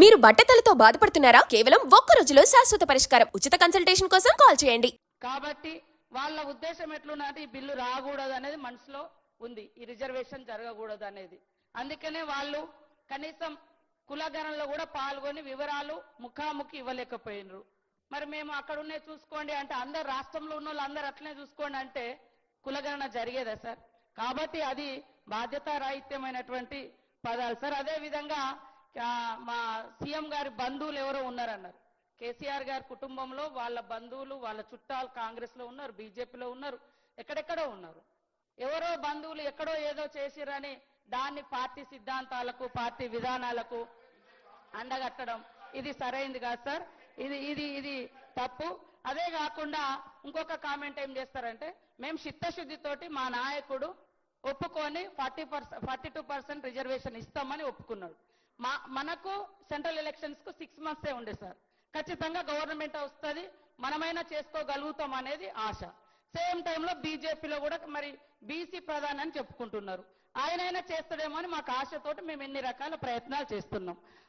మీరు బట్టతలతో బాధపడుతున్నారా? కేవలం ఒక్క రోజులో శాశ్వత పరిష్కారం. ఉచిత కన్సల్టేషన్ కోసం కాల్ చేయండి. కాబట్టి వాళ్ళ ఉద్దేశం ఎట్లున్నది? ఈ బిల్లు రాకూడదు అనేది మనసులో ఉంది. ఈ రిజర్వేషన్ జరగకూడదు అనేది అందుకనే వాళ్ళు కనీసం కులగణంలో కూడా పాల్గొని వివరాలు ముఖాముఖి ఇవ్వలేకపోయినరు. మరి మేము అక్కడ ఉన్నే చూసుకోండి అంటే అందరు రాష్ట్రంలో ఉన్న వాళ్ళు అందరు అట్లనే చూసుకోండి అంటే కులగణన జరిగేదా సార్? కాబట్టి అది బాధ్యతారాహిత్యమైనటువంటి పదాలు సార్. అదే విధంగా మా సీఎం గారి బంధువులు ఎవరో ఉన్నారన్నారు. కేసీఆర్ గారి కుటుంబంలో వాళ్ళ బంధువులు వాళ్ళ చుట్టాలు కాంగ్రెస్లో ఉన్నారు బీజేపీలో ఉన్నారు ఎక్కడెక్కడో ఉన్నారు. ఎవరో బంధువులు ఎక్కడో ఏదో చేసిరని దాన్ని పార్టీ సిద్ధాంతాలకు పార్టీ విధానాలకు అండగట్టడం ఇది సరైంది కాదు సార్. ఇది ఇది ఇది తప్పు. అదే కాకుండా ఇంకొక కామెంట్ ఏం చేస్తారంటే మేము చిత్తశుద్ధితోటి మా నాయకుడు ఒప్పుకొని forty percent forty two percent reservation ఇస్తామని ఒప్పుకున్నాడు. మా మనకు సెంట్రల్ ఎలక్షన్స్కు సిక్స్ మంత్సే ఉండే సార్. ఖచ్చితంగా గవర్నమెంట్ వస్తుంది మనమైనా చేసుకోగలుగుతాం అనేది ఆశ. సేమ్ టైంలో బీజేపీలో కూడా మరి బీసీ ప్రధాని అని చెప్పుకుంటున్నారు. ఆయనైనా చేస్తాడేమో అని మాకు ఆశతోటి మేము ఎన్ని రకాల ప్రయత్నాలు చేస్తున్నాం.